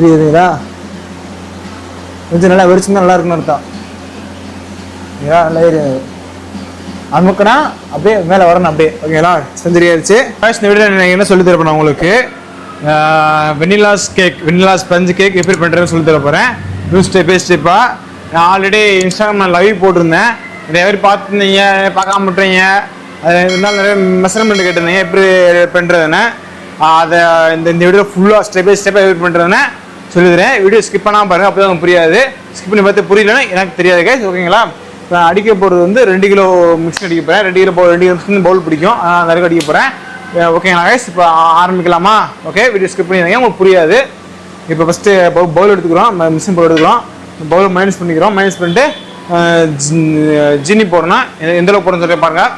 புரியுதுங்களா கொஞ்சம் நல்லா வெடிச்சுன்னா நல்லா இருக்குன்னு அர்த்தம். ஓகேங்களா நல்லா அமுக்குனா அப்படியே மேலே வரணும் அப்படியே. ஓகேங்களா? செஞ்சிரியாச்சு ஃபர்ஸ்ட் இந்த வீடியோ என்ன சொல்லி தரப்பேன் உங்களுக்கு? வெனிலாஸ் கேக் வெனிலா பஞ்சு கேக் எப்படி பண்ணுறதுன்னு சொல்லி தர போகிறேன் நியூ ஸ்டெப் ஸ்டெப்பாக நான் ஆல்ரெடி இன்ஸ்டாகிராம் லைவ் போட்டிருந்தேன். நிறைய பேர் பார்த்துருந்தீங்க? பார்க்காம விட்டுறீங்க. அது இருந்தாலும் நிறைய மெஷர்மெண்ட் கேட்டிருந்தீங்க. எப்படி பண்ணுறதுன்னு அதை இந்த இந்த வீடியோ ஃபுல்லாக ஸ்டெப் பை ஸ்டெப்பாக எப்படி பண்ணுறதுன்னு சொல்லிடுறேன். வீடியோ ஸ்கிப் பண்ணாமல் பாருங்கள் அப்போ தான் புரியாது. ஸ்கிப் பண்ணி பார்த்து புரியலன்னா எனக்கு தெரியாது கைஸ் ஓகேங்களா இப்போ நான் அடிக்க போகிறது வந்து ரெண்டு கிலோ மிக்ஸ் அடிக்க போகிறேன் ரெண்டு கிலோ ரெண்டு கிலோ மிக்ஸ் பவுல் பிடிக்கும். அதனால் நிறைய அடிக்க போகிறேன் ஓகேங்களா guys? இப்போ ஆரம்பிக்கலாமா? ஓகே வீடியோ ஸ்கிப் பண்ணிடுங்க உங்களுக்கு புரியாது. இப்போ ஃபஸ்ட்டு பவுல் எடுத்துக்கிறோம். மிஷின் பவுல் எடுத்துக்கிறோம் பவுல் மைனஸ் பண்ணிக்கிறோம். மைனஸ் பண்ணிட்டு அஹ், போடணும். எந்த- அளவுக்கு போடணும்னு சொல்லி பாருங்கள்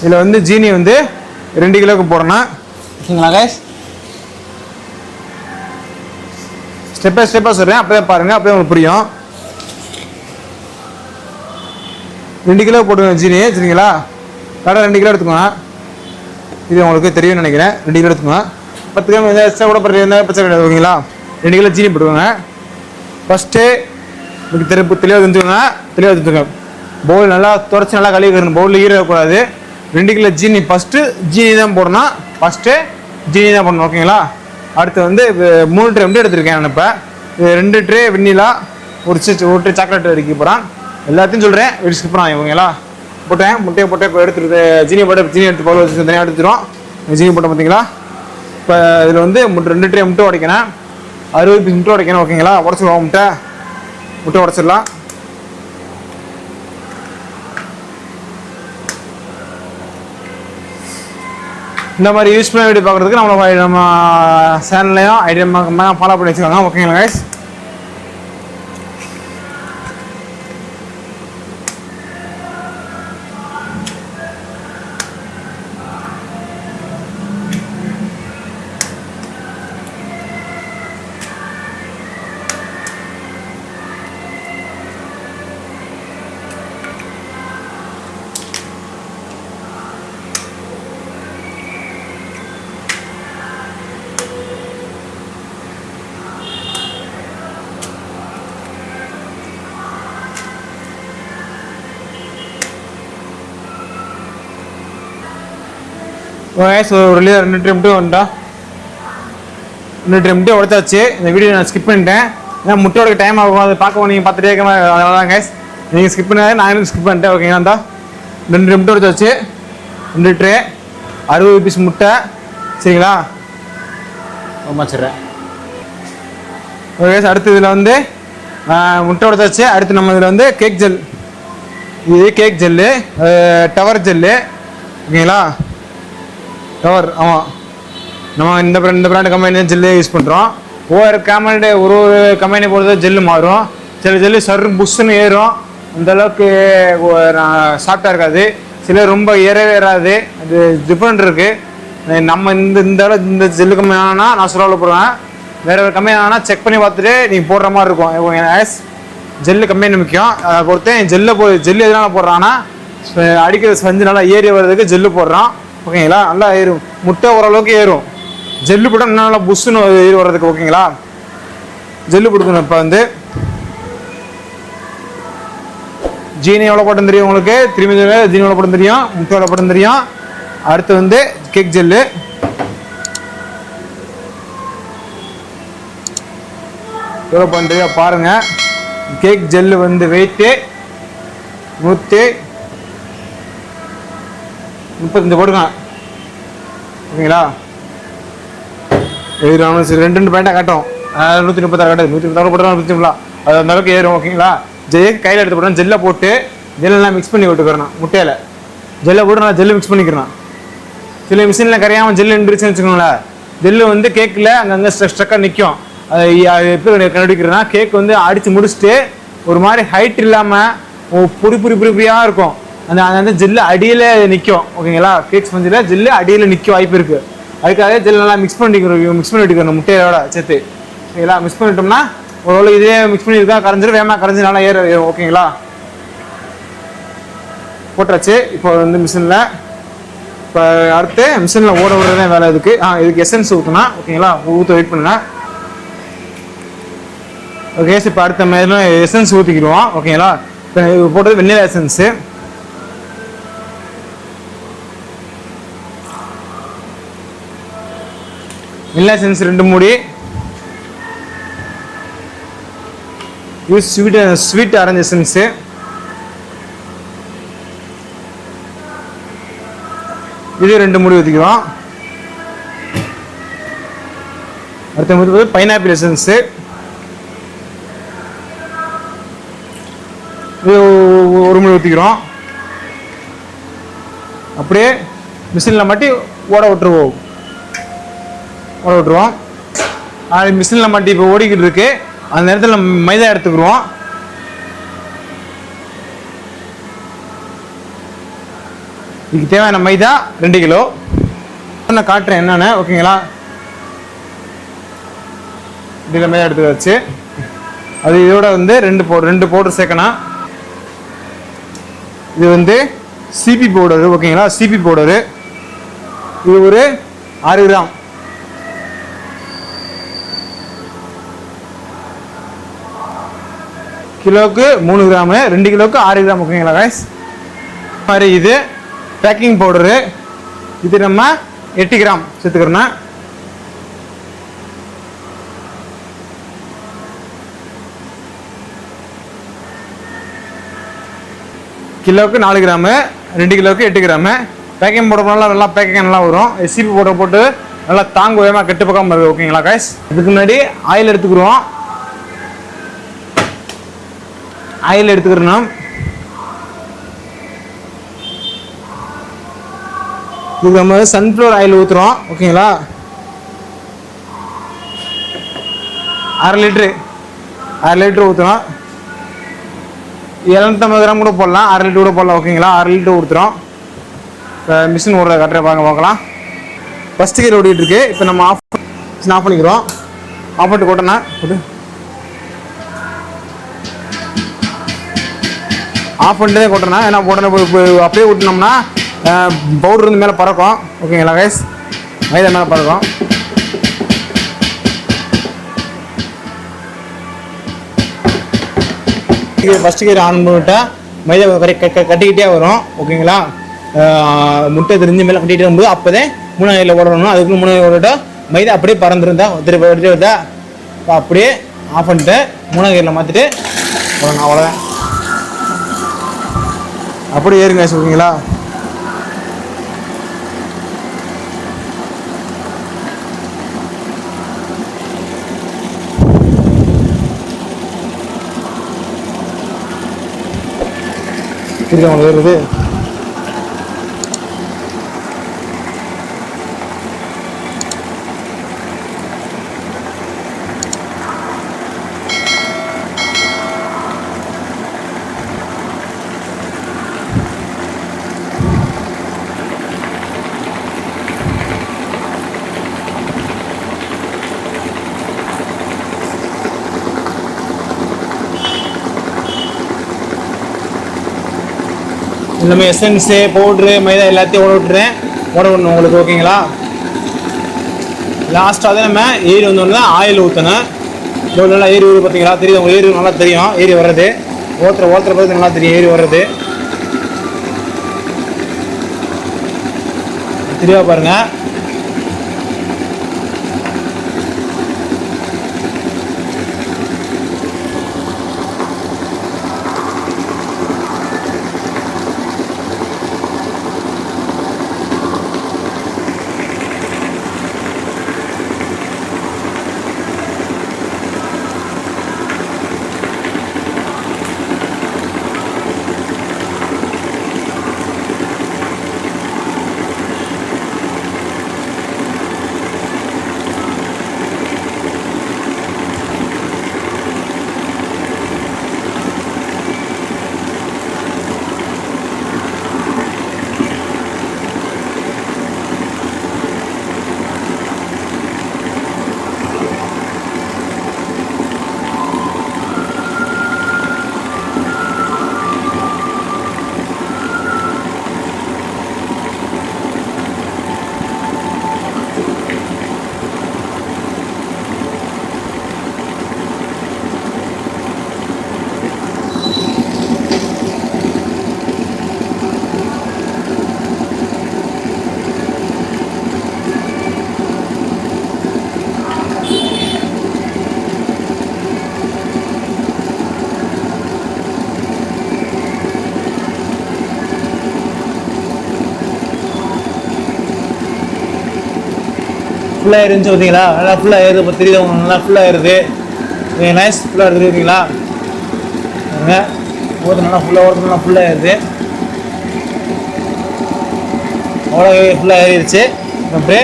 இதில் வந்து ஜீனி வந்து ரெண்டு கிலோவுக்கு போடணும். ஓகேங்களா கைஸ் ஸ்டெப் பை ஸ்டெப்பாக சொல்கிறேன் அப்படியே பாருங்கள் அப்படியே உங்களுக்கு புரியும். ரெண்டு கிலோ போடுங்க ஜீனி. சரிங்களா? கடை ரெண்டு கிலோ எடுத்துக்கோங்க. இது உங்களுக்கு தெரியும்னு நினைக்கிறேன். ரெண்டு கிலோ எடுத்துக்கோங்க. பத்து கிலோ எதாவது எக்ஸ்ட்ரா கூட எந்த பிரச்சனை கிடையாது. ஓகேங்களா? ரெண்டு கிலோ ஜீனி போட்டுக்கோங்க ஃபஸ்ட்டு உங்களுக்கு தெரி தெளிவாக தெரிஞ்சுக்கோங்க. தெளிவாக தெரிஞ்சுக்கோங்க. பவுல் நல்லா துடைச்சி நல்லா கழுவிக்கணும் பவுலில் ஈரக்கூடாது. ரெண்டு கிலோ ஜீனி ஃபஸ்ட்டு ஜீனி தான் போடணும். ஃபஸ்ட்டு ஜீனி தான் போடணும் ஓகேங்களா அடுத்து வந்து மூணு ட்ரே வந்து எடுத்திருக்கேன் நான் இப்போ. ரெண்டு ட்ரே வெண்ணிலா ஒரு சி- ஒரு ட்ரே சாக்லேட் அடிக்க போகிறான் எல்லாத்தையும் சொல்கிறேன் வெடி போகிறான் ஓகேங்களா? போட்டேன் முட்டையை போட்டு இப்போ எடுத்துருது ஜீனி போட்டு ஜீனி எடுத்து பவுல் வச்சு தனியாக எடுத்துரும் ஜீனி போட்டோம் பார்த்தீங்களா இப்போ இதில் வந்து முட்டை ரெண்டு ட்ரே முட்டை உடைக்கணும் அறுபது பீஸ் முட்டை உடைக்கணும் ஓகேங்களா? உடச்சிடுவோம் முட்டை. முட்டை உடச்சிடலாம். இந்த மாதிரி யூஸ் பண்ண வீடியோ பார்க்குறதுக்கு நம்மளோட நம்ம சேனல்லையும் ஐடியா ஃபாலோ பண்ணி வச்சுக்கோங்க. ஓகேங்களா கைஸ் கைஸ் ஒரு வழியாக ரெண்டு ட்ரிம் மட்டும் வந்துட்டா ரெண்டு ட்ரிம் மட்டும் உடைச்சாச்சு. இந்த வீடியோ நான் ஸ்கிப் பண்ணிட்டேன். ஏன்னா முட்டை உடைக்க டைம் ஆகும். அதை பார்க்க நீங்கள் பார்த்துட்டே இருக்க அதனால தான் கைஸ் நீங்கள் ஸ்கிப் பண்ணாத நான் ஸ்கிப் பண்ணிட்டேன். ஓகேங்களா இந்தா ரெண்டு ட்ரிம் மட்டும் உடைச்சாச்சு. ரெண்டு ட்ரே அறுபது பீஸ் முட்டை. சரிங்களா? வச்சிடுறேன் ஓகே அடுத்து இதில் வந்து முட்டை உடைச்சாச்சு. அடுத்து நம்ம இதில் வந்து கேக் ஜெல் இது கேக் ஜெல்லு டவர் ஜெல்லு ஓகேங்களா? டவர் ஆமாம் நம்ம இந்த brand- இந்த பிராண்ட் கம்பெனி ஜெல்லு யூஸ் பண்ணுறோம் ஒவ்வொரு கம்பெனி ஒரு ஒரு கம்பெனி பொறுத்த ஜெல்லு மாறும். சில ஜெல்லு சர் புஷ்ஷுன்னு ஏறும். அந்த அளவுக்கு சாஃப்டாக இருக்காது. சில ரொம்ப ஏறவே ஏறாது. அது டிஃப்ரெண்ட் இருக்குது நம்ம இந்த இந்த இந்த ஜெல்லு கம்மி ஆனா நான் சொல்ல போடுவேன். வேறு ஒரு கம்பெனி ஆனால் செக் பண்ணி பார்த்துட்டு நீங்கள் போடுற மாதிரி இருக்கும். ஆஸ் ஜெல்லு கம்பெனி முக்கியம். அதை பொறுத்தேன் ஜெல்லை போ ஜெல்லு எதனால போடுறான்னா அடிக்கிற ஸ்பஞ்சு நல்லா ஏறி வர்றதுக்கு ஜெல்லு போடுறான். ஓகேங்களா? நல்லா ஏறும். முட்டை ஓரளவுக்கு ஏறும். ஜெல்லு போட்டால் இன்னும் நல்லா புஷ்ஷுன்னு ஏறி வர்றதுக்கு ஓகேங்களா? ஜெல்லு கொடுக்கணும் இப்போ வந்து. ஜீனி எவ்வளோ போட்டும் தெரியும் உங்களுக்கு? திரும்பி ஜீனி எவ்வளோ போட்டம் தெரியும்? முட்டை எவ்வளோ போட்டம் தெரியும்? அடுத்து வந்து கேக் ஜெல்லு. எவ்வளோ பண்ணுறியா பாருங்க. கேக் ஜெல்லு வந்து வெயிட்டு நூற்றி முப்பத்தஞ்சு போடுங்க. ஓகேங்களா இது சரி ரெண்டு ரெண்டு பேண்ட்டாக காட்டும். நூற்றி முப்பத்தாறு காட்டுது நூற்றி முப்பத்தாறு போட்டு நூற்றி முப்பலாம் அது அந்த அளவுக்கு ஏறும் ஓகேங்களா? ஜெய் கையில் எடுத்து போட்டோம் ஜெல்லை போட்டு ஜெல்லாம் மிக்ஸ் பண்ணி விட்டுக்கிறேன் முட்டையில். ஜெல்லை போட்டு நான் ஜெல்லு மிக்ஸ் பண்ணிக்கிறேன் சில மிஷினில் கரையாமல் ஜெல்லு நின்றுச்சுன்னு வச்சுக்கோங்களேன். ஜெல்லு வந்து கேக்கில் அங்கங்கே ஸ்ட்ரக் ஸ்ட்ரக்காக நிற்கும் அது எப்படி கண்டுபிடிக்கிறேன்னா கேக் வந்து அடித்து முடிச்சுட்டு ஒரு மாதிரி ஹைட் இல்லாமல் பொறி புரி பொறி புரியாக இருக்கும். அந்த அந்த அந்த அடியில் நிற்கும் ஓகேங்களா? கேக்ஸ் பஞ்சில் ஜில்லு அடியில் நிற்க வாய்ப்பு இருக்குது அதுக்காக ஜில் நல்லா மிக்ஸ் பண்ணிக்கிறோம் மிக்ஸ் பண்ணி விட்டுக்கணும் முட்டையோட சேர்த்து. ஓகேங்களா? மிக்ஸ் பண்ணிட்டோம்னா ஓரளவு இதே மிக்ஸ் பண்ணியிருக்கா கரைஞ்சிரும் வேகமாக கரைஞ்சி நல்லா ஏற ஏறும் ஓகேங்களா? போட்டாச்சு. இப்போ வந்து மிஷினில் இப்போ அடுத்து மிஷினில் ஓட விடுறதே வேலை இதுக்கு ஆ இதுக்கு எசன்ஸ் ஊற்றுனா ஓகேங்களா? ஊற்ற வெயிட் பண்ணுங்க. ஓகே இப்போ அடுத்த மாதிரி எசன்ஸ் ஊற்றிக்கிடுவோம் ஓகேங்களா? இப்போ போட்டது வெண்ணிலா எசன்ஸு வெண்ணிலா ரெண்டு மூடி. இது ஸ்வீட் ஸ்வீட் ஆரஞ்சு எசன்ஸு இது ரெண்டு மூடி ஊற்றிக்கிறோம் அடுத்த முடிவு பைனாப்பிள் எசன்ஸு இது ஒரு மூடி ஊற்றிக்கிறோம் அப்படியே மிஷினில் மாட்டி ஓட விட்டுருவோம். ஓட விட்டுருவோம் அது மிஷினில் மாட்டி இப்போ ஓடிக்கிட்டு இருக்கு. அந்த நேரத்தில் நம்ம மைதா எடுத்துக்கிடுவோம் இதுக்கு தேவையான மைதா ரெண்டு கிலோ. நான் காட்டுறேன் என்னென்ன ஓகேங்களா? இப்படி மைதா எடுத்து வச்சு அது இதோட வந்து ரெண்டு போ ரெண்டு பவுடர் சேர்க்கணும். இது வந்து சிபி பவுடரு ஓகேங்களா? CP powder. இது ஒரு ஆறு கிராம். கிலோவுக்கு மூணு கிராமு ரெண்டு கிலோவுக்கு ஆறு கிராம் ஓகேங்களா காய்ஸ் மாதிரி இது பேக்கிங் பவுடரு இது நம்ம எட்டு கிராம் சேர்த்துக்கிறோன்னா கிலோவுக்கு நாலு கிராமு ரெண்டு கிலோவுக்கு எட்டு கிராமு. பேக்கிங் போட நல்லா நல்லா பேக்கிங் நல்லா வரும். எஸ்சிபி போட போட்டு நல்லா தாங்க வேகமாக கெட்டு பக்கம் வருது ஓகேங்களா காய்ஸ் இதுக்கு முன்னாடி ஆயில் எடுத்துக்கிறோம் ஆயில் எடுத்துக்கிறோம் இதுக்கு நம்ம சன்ஃப்ளவர் ஆயில் ஊற்றுறோம் ஓகேங்களா? அரை லிட்ரு அரை லிட்ரு ஊற்றுறோம் எழுநூத்தம்பது கிராம் கூட போடலாம் அரை லிட்டர் கூட போடலாம் ஓகேங்களா? அரை லிட்டர் ஊற்றுறோம் இப்போ மிஷின் ஓடுற கட்டுற பாருங்க பார்க்கலாம். ஃபஸ்ட்டு கீர் ஓடிட்டு இருக்கு இப்போ நம்ம ஆஃப் ஆஃப் பண்ணிக்கிறோம். ஆஃப் பண்ணிட்டு கொட்டனா ஆஃப் பண்ணிட்டு தான் கொட்டுறேன் ஏன்னா உடனே அப்படியே விட்டுனோம்னா பவுடர் வந்து மேலே பறக்கும் ஓகேங்களா கைஸ் மைதா மேலே பறக்கும் ஃபஸ்ட்டு கீரை ஆன் பண்ணிவிட்டா மைதா கறி க- கட்டிக்கிட்டே வரும் ஓகேங்களா முட்டை தெரிஞ்சு மேலே கட்டிகிட்டே வரும்போது அப்போதே மூணாவது கீரில் ஓடணும் அதுக்கு மூணாவது ஓடட்டா மைதா அப்படியே பறந்துருந்தா திருப்பி எடுத்து வருதா அப்படியே ஆஃப் பண்ணிட்டு மூணாவது கீரில் மாற்றிட்டு அவ்வளோதான் அப்படியே ஏறுங்க guys, ஓகேங்களா ஏறுறது. நம்ம ஏறுது எசன்ஸு பவுட்ரு மைதா எல்லாத்தையும் ஓட விட்டுறேன். ஓட விடணும் உங்களுக்கு ஓகேங்களா? லாஸ்ட்டாக தான் நம்ம ஏரி வந்தோடனே ஆயில் ஊற்றணும் இவ்வளோ நல்லா ஏரி வருது பார்த்தீங்களா தெரியுது உங்களுக்கு ஏரி நல்லா தெரியும். ஏரி வர்றது. ஓத்துற ஓத்துற பார்த்து நல்லா தெரியும் ஏரி வர்றது. தெளிவாக பாருங்கள் ஃபுல்லாக இருந்துச்சு பார்த்தீங்களா? நல்லா ஃபுல்லாக ஏறுது இப்போ தெரியுது உங்களுக்கு நல்லா ஃபுல்லாக ஏறுது நைஸ் ஃபுல்லாக இருக்குது பார்த்தீங்களா? ஓரத்து ஓட்டு நல்லா ஃபுல்லாக ஓட்டு நல்லா ஃபுல்லாக ஏறுது அவ்வளோ ஃபுல்லாக ஏறிடுச்சு. அப்படியே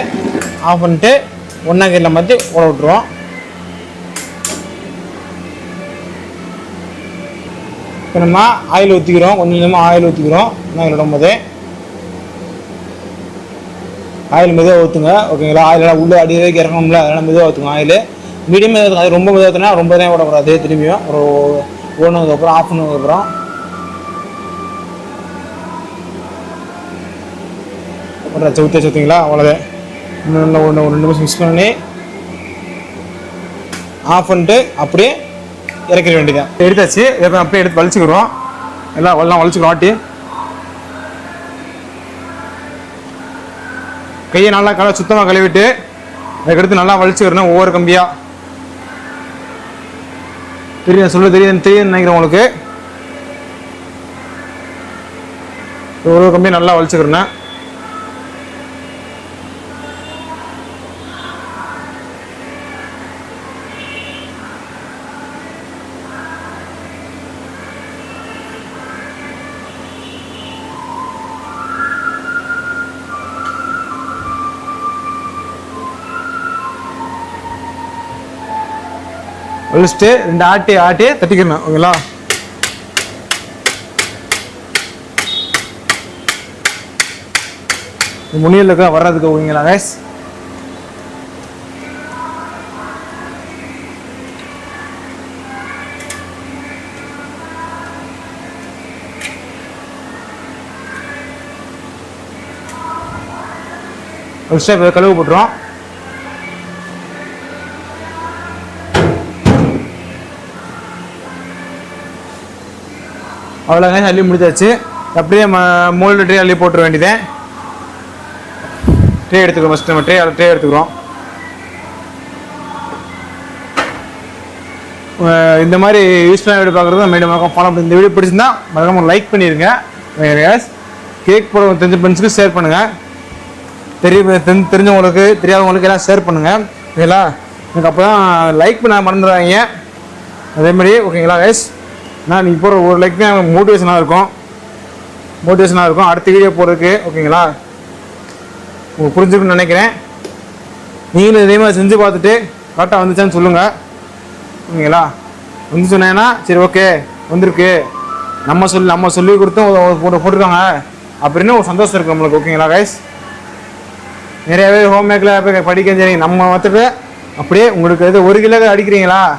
ஆஃப் பண்ணிட்டு ஒன்றா கீரில் மாற்றி ஓட விட்ருவோம் இப்போ நம்ம ஆயில் ஊற்றிக்கிறோம் கொஞ்சம் கொஞ்சமாக ஆயில் ஊற்றிக்கிறோம் ஒன்றா விடும்போது ஆயில் மெதுவாக ஊற்றுங்க ஓகேங்களா? ஆயில் எல்லாம் உள்ளே அடி வரைக்கும் இறக்கணும்ல அதெல்லாம் மெதுவாக ஊற்றுங்க ஆயில். மீடியம் அது ரொம்ப மெதுவாக ஊற்றினா ரொம்ப தான் விடக்கூடாது திரும்பியும். ஒரு ஓடுனதுக்கப்புறம் ஆஃப் பண்ணதுக்கப்புறம். ஒரு சவுத்தே வச்சுங்களா அவ்வளோதான் இன்னும் ஒன்று ஒரு ரெண்டு நிமிஷம் மிக்ஸ் பண்ணி ஆஃப் பண்ணிட்டு அப்படியே இறக்கிற வேண்டியதான் எடுத்தாச்சு இதை அப்படியே எடுத்து வலிச்சுக்கிறோம் எல்லாம் எல்லாம் வலிச்சுக்கிறோம் ஆட்டி கையை நல்லா கல சுத்தமாக கழுவிட்டு அதுக்கடுத்து நல்லா வலிச்சுக்கிறணும் ஒவ்வொரு கம்பியாக தெரியும் சொல்ல தெரியும் தெரியும்னு நினைக்கிறேன் உங்களுக்கு. ஒவ்வொரு கம்பியும் நல்லா வலிச்சுக்கிறேன் முடிச்சுட்டு ரெண்டு ஆட்டி ஆட்டி தட்டிக்கணும் ஓகேங்களா? முனியில் இருக்க வர்றதுக்கு ஓகேங்களா கைஸ் ஒரு ஸ்டெப் கழுவு போட்டுரும் அவ்வளோங்க அள்ளி முடிச்சாச்சு. அப்படியே ம மோல்டு ட்ரே அள்ளி போட்டுற வேண்டியதேன் ட்ரே எடுத்துக்கிறோம் ஃபஸ்ட் நம்ம ட்ரே ட்ரே எடுத்துக்கிறோம். இந்த மாதிரி யூஸ்ஃபுல்லாக வீடியோ பார்க்குறது மீண்டும் மறக்காம ஃபாலோ பண்ணி இந்த வீடியோ பிடிச்சிருந்தா மறக்காம லைக் பண்ணிடுங்க கேக் போட தெரிஞ்ச ஃப்ரெண்ட்ஸுக்கு ஷேர் பண்ணுங்கள் தெரிய தெரிஞ்சவங்களுக்கு தெரியாதவங்களுக்கு எல்லாம் ஷேர் பண்ணுங்கள் ஓகேங்களா எனக்கு அப்போ தான் லைக் பண்ண மறந்துடுறாங்க அதே மாதிரி ஓகேங்களா கைஸ் நான் நீங்கள் ஒரு லைக் தான் மோட்டிவேஷனாக இருக்கும். மோட்டிவேஷனாக இருக்கும். அடுத்த வீடியோ போகிறதுக்கு ஓகேங்களா உங்களுக்கு புரிஞ்சுக்கணும்னு நினைக்கிறேன். நீங்களும் இதே மாதிரி செஞ்சு பார்த்துட்டு கரெக்டாக வந்துச்சான்னு சொல்லுங்கள் ஓகேங்களா? வந்து சொன்னேன்னா சரி ஓகே வந்திருக்கு. நம்ம சொல்லி நம்ம சொல்லி கொடுத்தும் ஒரு- போட்டு போட்டிருக்காங்க. அப்படின்னு ஒரு சந்தோஷம் இருக்குது நம்மளுக்கு ஓகேங்களா கைஸ் நிறைய பேர் ஹோம் மேக்கில் படிக்க சரி நம்ம வந்துட்டு அப்படியே உங்களுக்கு இது ஒரு கிலோ அடிக்கிறீங்களா?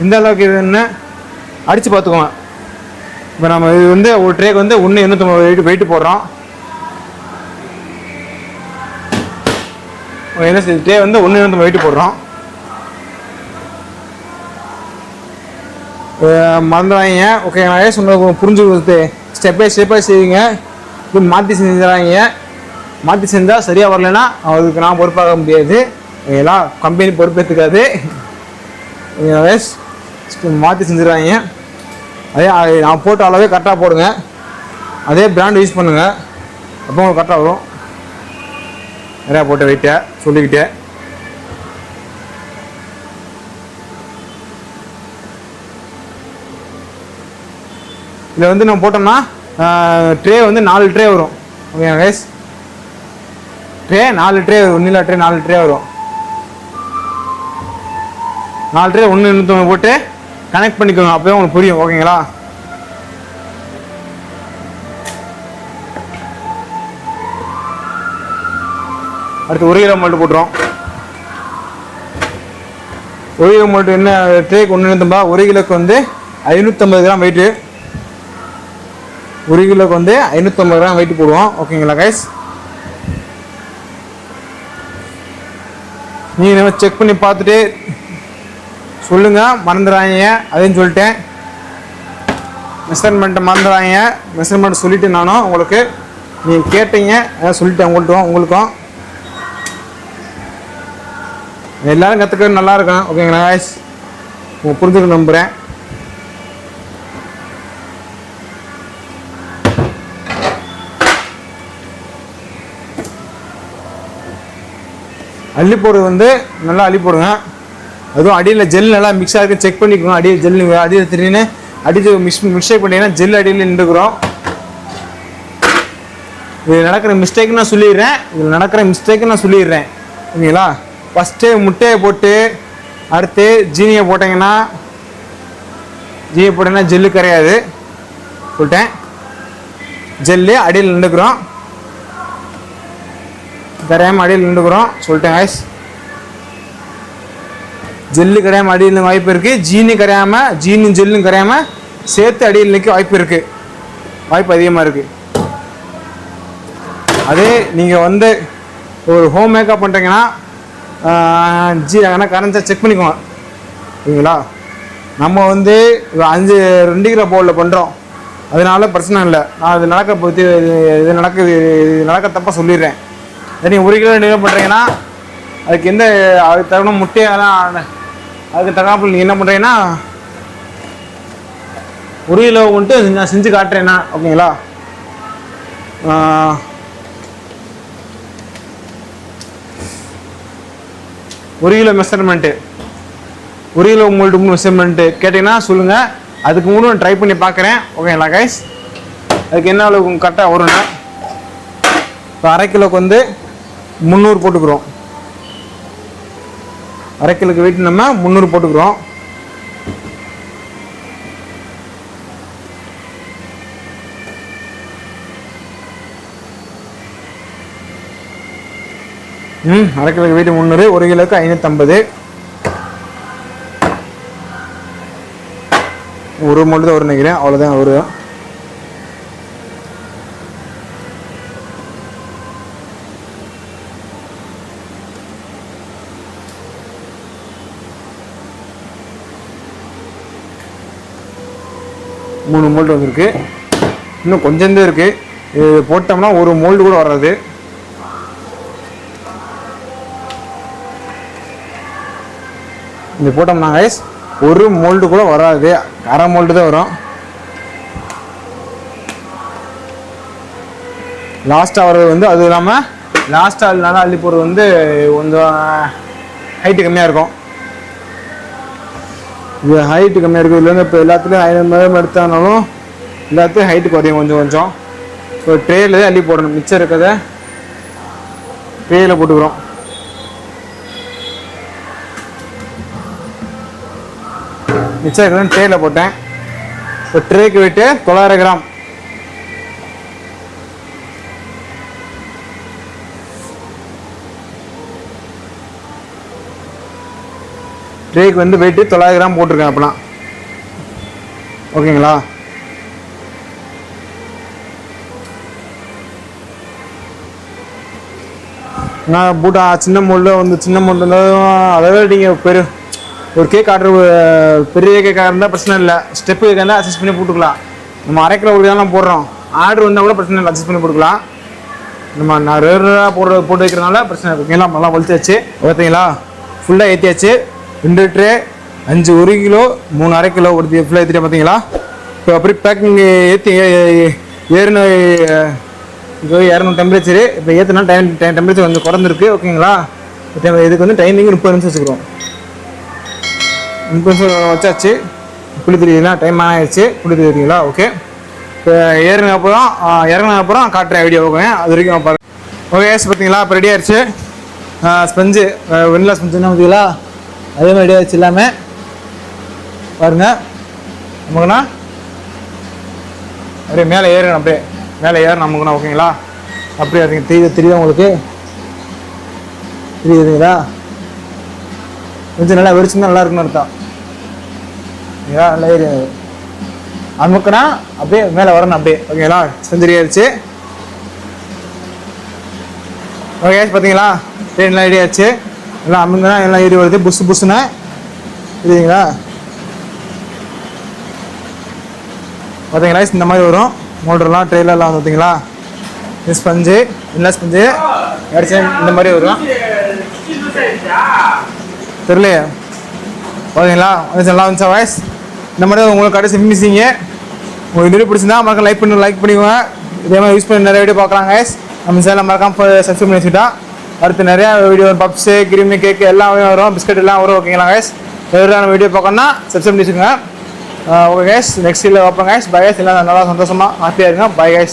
இந்த அளவுக்கு இதுன்னு அடித்து பார்த்துக்குவேன் இப்போ நம்ம இது வந்து ஒரு ட்ரேக்கு வந்து ஒன்று எண்ணூற்றம்பது வெயிட் வெயிட் போடுறோம். என்ன என்ன ட்ரே வந்து ஒன்று எண்ணூற்றம்பது வெயிட் போடுறோம். மறந்துடாங்க ஓகே நான் ஏன் சொன்னது புரிஞ்சு ஸ்டெப் பை ஸ்டெப்பாக செய்வீங்க. இது மாற்றி செஞ்சுறாங்க மாற்றி செஞ்சால் சரியாக வரலைன்னா அதுக்கு நான் பொறுப்பாக முடியாது. எல்லாம் கம்பெனி பொறுப்பேற்றுக்காது மாற்றி செஞ்சுருவாங்க. அதே நான் போட்ட அளவே கரெக்டாக போடுங்க. அதே பிராண்ட் யூஸ் பண்ணுங்கள் அப்போ உங்களுக்கு கரெக்டாக வரும். நிறையா போட்ட வெயிட்டை சொல்லிக்கிட்டே. இதில் வந்து நம்ம போட்டோம்னா ட்ரே வந்து நாலு ட்ரே வரும். ஓகே கைஸ் ட்ரே நாலு ட்ரே ஒன்றில் ட்ரே நாலு ட்ரே வரும். நாலு ட்ரே ஒன்று நூற்றம்பது போட்டு கனெக்ட் பண்ணிக்கோங்க அப்போ உங்களுக்கு புரியும் ஓகேங்களா? அடுத்து ஒரு கிலோ மால்ட்டு போட்டுரும் ஒரு கிலோ மால்ட்டு என்ன ட்ரேக்கு ஒன்று நூற்றம்பா ஒரு கிலோக்கு வந்து ஐநூற்றம்பது கிராம் வெயிட்டு ஒரு கிலோக்கு வந்து ஐநூற்றம்பது கிராம் வெயிட் போடுவோம் ஓகேங்களா கைஸ் நீங்கள் செக் பண்ணி பார்த்துட்டு சொல்லுங்கள் மறந்துடுறாங்க அதுன்னு சொல்லிட்டேன். மெஷர்மெண்ட்டை மறந்துடாதீங்க மெஷர்மெண்ட் சொல்லிவிட்டு நானும் உங்களுக்கு நீங்கள் கேட்டீங்க அதான் சொல்லிட்டேன் உங்கள்கிட்ட உங்களுக்கும். எல்லோரும் கற்றுக்க நல்லாயிருக்கும் ஓகேங்களா guys? உங்கள் புரிஞ்சுக்க நம்புகிறேன் அள்ளி போடுறது வந்து நல்லா அள்ளி போடுங்க. அதுவும் அடியில் ஜெல் நல்லா மிக்ஸ் ஆகிருக்கு செக் பண்ணிக்கணும் அடியில் ஜெல் அடியில் திடீர்னு அடித்து மிஸ் மிஸ்டேக் பண்ணிங்கன்னா ஜெல் அடியில் நின்றுக்கிறோம். இது நடக்கிற மிஸ்டேக் நான் சொல்லிடுறேன். இதில் நடக்கிற மிஸ்டேக்கு நான் சொல்லிடுறேன். ஓகேங்களா ஃபஸ்ட்டு முட்டையை போட்டு அடுத்து ஜீனியை போட்டிங்கன்னா ஜீனியை போட்டிங்கன்னா ஜெல்லு கிடையாது. சொல்லிட்டேன் ஜெல்லு அடியில் நின்றுக்கிறோம். தரையாமல் அடியில் நின்றுக்கிறோம். சொல்லிட்டேன் ஐஸ் ஜெல்லு கரையாமல் அடியில் நிற்க வாய்ப்பு இருக்குது ஜீனி கரையாமல் ஜீனும் ஜெல்லும் கரையாமல் சேர்த்து அடியில் நிற்க வாய்ப்பு இருக்குது வாய்ப்பு அதிகமாக இருக்குது அதே நீங்கள் வந்து ஒரு ஹோம் மேக்கப் பண்ணுறீங்கன்னா ஜி ஆனால் கரண்ட்ஸை செக் பண்ணிக்கோங்க. ஓகேங்களா நம்ம வந்து அஞ்சு ரெண்டு கிலோ பவுலில் பண்ணுறோம் அதனால பிரச்சனை இல்லை. நான் இது நடக்க பற்றி இது நடக்குது இது நடக்க தப்பாக சொல்லிடுறேன். நீங்கள் ஒரு கிலோ ரெண்டு கிலோ பண்ணுறீங்கன்னா அதுக்கு எந்த அதுக்கு தகுந்த முட்டையெல்லாம் அதுக்கு தகாப்பில் நீங்கள் என்ன பண்ணுறீங்கன்னா ஒரு கிலோ வந்துட்டு நான் செஞ்சு காட்டுறேன்னா ஓகேங்களா? ஒரு கிலோ மெஷர்மெண்ட்டு ஒரு கிலோ உங்கள்ட்ட மெஷர்மெண்ட்டு கேட்டிங்கன்னா சொல்லுங்கள் அதுக்கு முன்னாடி ட்ரை பண்ணி பார்க்குறேன் ஓகேங்களா கைஸ் அதுக்கு என்ன அளவுக்கு கரெக்டாக வரும்னா இப்போ அரை கிலோக்கு வந்து முந்நூறு போட்டுக்கிறோம். அரை கிலோக்கு வெயிட் நம்ம முந்நூறு போட்டுக்கிறோம். ம் அரை கிலோக்கு வெயிட் முந்நூறு ஒரு கிலோக்கு ஐநூற்றம்பது ஒரு மட்டும் தான் ஒரு நினைக்கிறேன் அவ்வளோதான் வரும் மூணு மோல்டு வந்திருக்கு. இன்னும் கொஞ்சம் இருக்குது இது போட்டோம்னா ஒரு மோல்டு கூட வராது. இது போட்டோம்னா கைஸ் ஒரு மோல்டு கூட வராது. அரை மோல்டு தான் வரும். லாஸ்ட்டாக வர்றது வந்து அது இல்லாமல் லாஸ்ட்டாக நல்லா அள்ளி போடுறது வந்து கொஞ்சம் ஹைட்டு கம்மியாக இருக்கும். இது ஹைட்டு கம்மியாக இருக்குது இதுலேருந்து இப்போ எல்லாத்துலேயும் ஐநூறு மேடம் எடுத்தாலும் எல்லாத்துலேயும் ஹைட்டு குறையும் கொஞ்சம் கொஞ்சம். இப்போ ட்ரேயில் தான் அள்ளி போடணும். மிச்சம் இருக்கிறத ட்ரேயில் போட்டுக்கிறோம். மிச்சம் இருக்கிறது ட்ரேயில் போட்டேன். இப்போ ட்ரேக்கு விட்டு தொள்ளாயிரம் கிராம். ட்ரேக்கு வந்து வெயிட்டு தொள்ளாயிரம் கிராம் போட்டிருக்கேன் அப்போலாம் ஓகேங்களா? நான் பூட்டா சின்ன மோல்டு வந்து சின்ன மோல்டு அதாவது நீங்கள் பெரு ஒரு கேக் ஆர்டர் பெரிய கேக்காக இருந்தால் பிரச்சனை இல்லை. ஸ்டெப்பு கேக்காக இருந்தால் அட்ஜஸ்ட் பண்ணி போட்டுக்கலாம். நம்ம அரை கிலோ தான் போடுறோம். ஆர்டர் வந்தால் கூட பிரச்சனை இல்லை அட்ஜஸ்ட் பண்ணி போட்டுக்கலாம். நம்ம நான் ரெகுலராக போட்டு போட்டு வைக்கிறனால பிரச்சனை இருக்கு நல்லா வலிச்சாச்சு. ஓகேங்களா ஃபுல்லாக ஏற்றியாச்சு ரெண்டு ட்ரே அஞ்சு ஒரு கிலோ மூணு அரை கிலோ ஒரு ஃபுல்லாக ஏற்றிட்டு பார்த்தீங்களா இப்போ அப்படி பேக்கிங் ஏற்றி ஏறின இப்போ இரநூறு டெம்பரேச்சரு இப்போ ஏற்றினா டைம் டைம் டெம்பரேச்சர் கொஞ்சம் குறந்துருக்கு ஓகேங்களா? இதுக்கு வந்து டைமிங் முப்பது நிமிஷம் வச்சுக்கிறோம். முப்பது நிமிஷம் வச்சாச்சு. புளி தெரியுதுங்களா? டைம் ஆகிடுச்சு புளி தெரியுதுங்களா? ஓகே இப்போ ஏறின அப்புறம் இறங்கின அப்புறம் காட்டுறேன் வீடியோ ஓகே அது வரைக்கும் பாருங்கள் ஓகே பார்த்தீங்களா இப்போ ரெடி ஆயிடுச்சு. ஸ்பஞ்சு வெண்ணிலா ஸ்பஞ்சு என்ன பார்த்தீங்களா அதே மாதிரி வச்சு இல்லாமல் எல்லாமே பாருங்க. நமக்குண்ணா அப்படியே மேலே ஏறணும் அப்படியே. மேலே ஏறணும் நமக்குண்ணா ஓகேங்களா? அப்படியே அதுங்க தெரியுது தெரியுது உங்களுக்கு? தெரியுதுங்களா கொஞ்சம் நல்லா வெடிச்சுருந்தா நல்லா இருக்குன்னு அர்த்தம். ஓகேங்களா? நல்லா ஏறி. அமுக்குனா அப்படியே மேலே வரணும் அப்படியே. ஓகேங்களா? செஞ்சு ஆயிடுச்சு. ஓகே பார்த்தீங்களா? ட்ரெயின்லாம் ரெடி ஆச்சு. எல்லாம் அமுங்கன்னா எல்லாம் ஏறி வருது. புஷ் புஷ்ஷுன்னு இல்லைங்களா பார்த்தீங்களா இந்த மாதிரி வரும். மோட்டர்லாம் ட்ரெயிலர்லாம் பார்த்தீங்களா ஸ்பஞ்சு இல்லை ஸ்பஞ்சு அடிச்சு இந்த மாதிரி வரும். தெரியலையே? ஓகேங்களா நல்லா வந்துச்சா வாய்ஸ் இந்த மாதிரி உங்களுக்கு கடைசி மிஸ்ஸிங்க உங்களுக்கு வீடியோ பிடிச்சிருந்தா மறக்காம லைக் பண்ணி லைக் பண்ணிக்கோங்க. இதே மாதிரி யூஸ் பண்ணி நிறைய வீடியோ பார்க்கலாம் guys. நம்ம சேனல் மறக்காம சப்ஸ்கிரைப் பண்ணி வச்சுட்டா அடுத்து நிறையா வீடியோ பப்ஸு கிருமி கேக்கு எல்லாமே வரும். பிஸ்கட் எல்லாம் வரும். ஓகேங்களா கைஸ் ரெகுலரான வீடியோ பார்க்கணும்னா சப்ஸ்கிரைப் பண்ணி ஓகே கைஸ் நெக்ஸ்ட் இல்லை வைப்போம் கைஸ் பை கைஸ் எல்லாம் நல்லா சந்தோஷமாக ஹாப்பியாக இருங்க. Bye guys